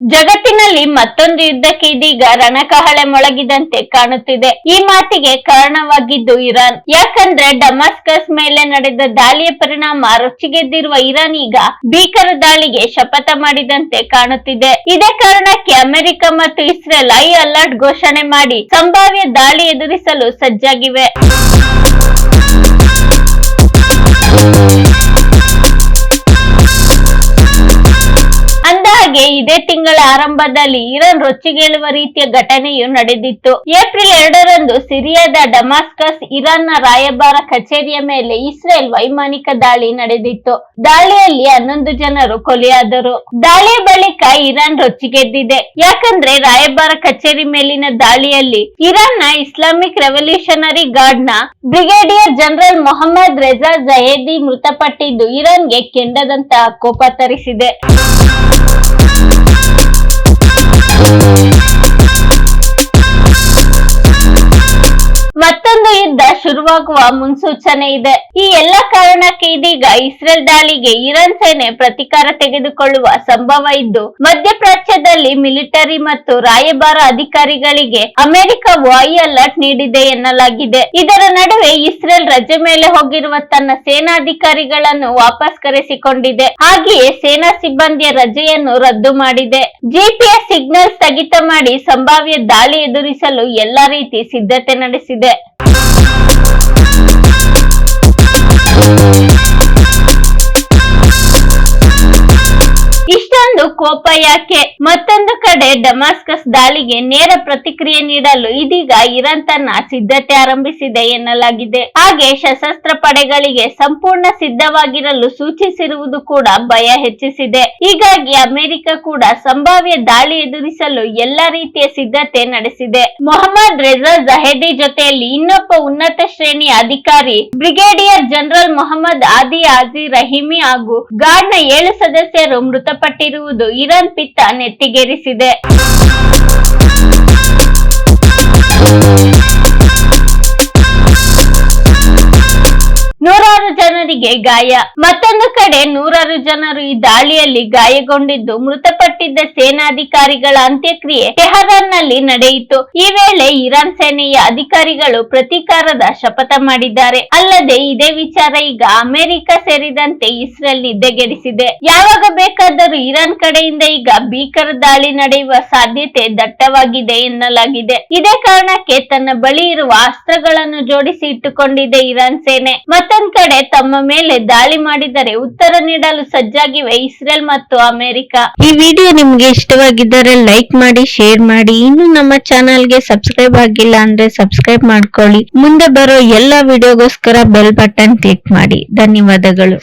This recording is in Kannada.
ಜಗತ್ತಿನಲ್ಲಿ ಮತ್ತೊಂದು ಯುದ್ಧಕ್ಕೆ ಇದೀಗ ರಣಕಹಳೆ ಮೊಳಗಿದಂತೆ ಕಾಣುತ್ತಿದೆ. ಈ ಮಾತಿಗೆ ಕಾರಣವಾಗಿದ್ದು ಇರಾನ್. ಯಾಕಂದ್ರೆ ಡಮಾಸ್ಕಸ್ ಮೇಲೆ ನಡೆದ ದಾಳಿಯ ಪರಿಣಾಮ ರೊಚ್ಚಿಗೆದ್ದಿರುವ ಇರಾನ್ ಈಗ ಭೀಕರ ದಾಳಿಗೆ ಶಪಥ ಮಾಡಿದಂತೆ ಕಾಣುತ್ತಿದೆ. ಇದೇ ಕಾರಣಕ್ಕೆ ಅಮೆರಿಕ ಮತ್ತು ಇಸ್ರೇಲ್ ಐ ಅಲರ್ಟ್ ಘೋಷಣೆ ಮಾಡಿ ಸಂಭಾವ್ಯ ದಾಳಿ ಎದುರಿಸಲು ಸಜ್ಜಾಗಿವೆ. ತಿಂಗಳ ಆರಂಭದಲ್ಲಿ ಇರಾನ್ ರೊಚ್ಚಿಗೇಳುವ ರೀತಿಯ ಘಟನೆಯು ನಡೆದಿತ್ತು. ಏಪ್ರಿಲ್ ಎರಡರಂದು ಸಿರಿಯಾದ ಡಮಾಸ್ಕಸ್ ಇರಾನ್ನ ರಾಯಭಾರ ಕಚೇರಿಯ ಮೇಲೆ ಇಸ್ರೇಲ್ ವೈಮಾನಿಕ ದಾಳಿ ನಡೆದಿತ್ತು. ದಾಳಿಯಲ್ಲಿ ಹನ್ನೊಂದು ಜನರು ಕೊಲೆಯಾದರು. ದಾಳಿಯ ಬಳಿಕ ಇರಾನ್ ರೊಚ್ಚಿಗೆದ್ದಿದೆ. ಯಾಕಂದ್ರೆ ರಾಯಭಾರ ಕಚೇರಿ ಮೇಲಿನ ದಾಳಿಯಲ್ಲಿ ಇರಾನ್ನ Islamic revolutionary guard brigadier general Mohammad Reza Zahedi ಮೃತಪಟ್ಟಿದ್ದು ಇರಾನ್ಗೆ ಕೆಂಡದಂತಹ ಕೋಪ ತರಿಸಿದೆ. ಶುರುವಾಗುವ ಮುನ್ಸೂಚನೆ ಇದೆ. ಈ ಎಲ್ಲ ಕಾರಣಕ್ಕೆ ಇದೀಗ ಇಸ್ರೇಲ್ ದಾಳಿಗೆ ಇರಾನ್ ಸೇನೆ ಪ್ರತಿಕಾರ ತೆಗೆದುಕೊಳ್ಳುವ ಸಂಭವ ಇದ್ದು, ಮಧ್ಯಪ್ರಾಚ್ಯದಲ್ಲಿ ಮಿಲಿಟರಿ ಮತ್ತು ರಾಯಭಾರ ಅಧಿಕಾರಿಗಳಿಗೆ ಅಮೆರಿಕ ವಾಯು ಅಲರ್ಟ್ ನೀಡಿದೆ ಎನ್ನಲಾಗಿದೆ. ಇದರ ನಡುವೆ ಇಸ್ರೇಲ್ ರಜೆ ಮೇಲೆ ಹೋಗಿರುವ ತನ್ನ ಸೇನಾಧಿಕಾರಿಗಳನ್ನು ವಾಪಸ್ ಕರೆಸಿಕೊಂಡಿದೆ ಹಾಗೆಯೇ ಸೇನಾ ಸಿಬ್ಬಂದಿಯ ರಜೆಯನ್ನು ರದ್ದು ಮಾಡಿದೆ. ಜಿಪಿಎಸ್ ಸಿಗ್ನಲ್ ಸ್ಥಗಿತ ಮಾಡಿ ಸಂಭಾವ್ಯ ದಾಳಿ ಎದುರಿಸಲು ಎಲ್ಲಾ ರೀತಿ ಸಿದ್ಧತೆ ನಡೆಸಿದೆ. ಇಷ್ಟೊಂದು ಕೋಪ ಯಾಕೆ? ಮತ್ತೊಂದು ಕಡೆ ಡಮಾಸ್ಕಸ್ ದಾಳಿಗೆ ನೇರ ಪ್ರತಿಕ್ರಿಯೆ ನೀಡಲು ಇದೀಗ ಇರಾನ್ ತನ್ನ ಸಿದ್ಧತೆ ಆರಂಭಿಸಿದೆ ಎನ್ನಲಾಗಿದೆ. ಹಾಗೆ ಸಶಸ್ತ್ರ ಪಡೆಗಳಿಗೆ ಸಂಪೂರ್ಣ ಸಿದ್ಧವಾಗಿರಲು ಸೂಚಿಸಿರುವುದು ಕೂಡ ಭಯ ಹೆಚ್ಚಿಸಿದೆ. ಹೀಗಾಗಿ ಅಮೆರಿಕ ಕೂಡ ಸಂಭಾವ್ಯ ದಾಳಿ ಎದುರಿಸಲು ಎಲ್ಲಾ ರೀತಿಯ ಸಿದ್ಧತೆ ನಡೆಸಿದೆ. ಮೊಹಮ್ಮದ್ ರೆಜಾ ಜಹೇದಿ ಜೊತೆಯಲ್ಲಿ ಇನ್ನೊಬ್ಬ ಉನ್ನತ ಶ್ರೇಣಿಯ ಅಧಿಕಾರಿ ಬ್ರಿಗೇಡಿಯರ್ ಜನರಲ್ ಮೊಹಮ್ಮದ್ ಆದಿ ಆಜಿ ರಹಿಮಿ ಹಾಗೂ ಗಾರ್ಡ್ನ ಏಳು ಸದಸ್ಯರು ಮೃತಪಟ್ಟಿರುವುದು ಇರಾನ್ ಪಿತ್ತ ನೆತ್ತಿಗೇರಿಸಿದೆ ಜನರಿಗೆ ಗಾಯ. ಮತ್ತೊಂದು ಕಡೆ ನೂರಾರು ಜನರು ಈ ದಾಳಿಯಲ್ಲಿ ಗಾಯಗೊಂಡಿದ್ದು ಮೃತಪಟ್ಟಿದ್ದ ಸೇನಾಧಿಕಾರಿಗಳ ಅಂತ್ಯಕ್ರಿಯೆ ಟೆಹರಾನ್ನಲ್ಲಿ ನಡೆಯಿತು. ಈ ವೇಳೆ ಇರಾನ್ ಸೇನೆಯ ಅಧಿಕಾರಿಗಳು ಪ್ರತೀಕಾರದ ಶಪಥ ಮಾಡಿದ್ದಾರೆ. ಅಲ್ಲದೆ ಇದೇ ವಿಚಾರ ಈಗ ಅಮೆರಿಕ ಸೇರಿದಂತೆ ಇಸ್ರೇಲ್ ನಿದ್ದೆಗೆಡಿಸಿದೆ ಯಾವಾಗ ಬೇಕಾದರೂ ಇರಾನ್ ಕಡೆಯಿಂದ ಈಗ ಭೀಕರ ದಾಳಿ ನಡೆಯುವ ಸಾಧ್ಯತೆ ದಟ್ಟವಾಗಿದೆ ಎನ್ನಲಾಗಿದೆ. ಇದೇ ಕಾರಣಕ್ಕೆ ತನ್ನ ಬಳಿ ಇರುವ ಅಸ್ತ್ರಗಳನ್ನು ಜೋಡಿಸಿ ಇಟ್ಟುಕೊಂಡಿದೆ ಇರಾನ್ ಸೇನೆ. ಮತ್ತೊಂದ್ ಕಡೆ ತಮ್ಮ ಮೇಲೆ ದಾಳಿ ಮಾಡಿದರೆ ಉತ್ತರ ನೀಡಲು ಸಜ್ಜಾಗಿವೆ ಇಸ್ರೇಲ್ ಮತ್ತು ಅಮೆರಿಕ. ಈ ವಿಡಿಯೋ ನಿಮ್ಗೆ ಇಷ್ಟವಾಗಿದ್ದರೆ ಲೈಕ್ ಮಾಡಿ, ಶೇರ್ ಮಾಡಿ. ಇನ್ನು ನಮ್ಮ ಚಾನಲ್ಗೆ ಸಬ್ಸ್ಕ್ರೈಬ್ ಆಗಿಲ್ಲ ಅಂದ್ರೆ ಸಬ್ಸ್ಕ್ರೈಬ್ ಮಾಡ್ಕೊಳ್ಳಿ. ಮುಂದೆ ಬರೋ ಎಲ್ಲಾ ವಿಡಿಯೋಗೋಸ್ಕರ ಬೆಲ್ ಬಟನ್ ಕ್ಲಿಕ್ ಮಾಡಿ. ಧನ್ಯವಾದಗಳು.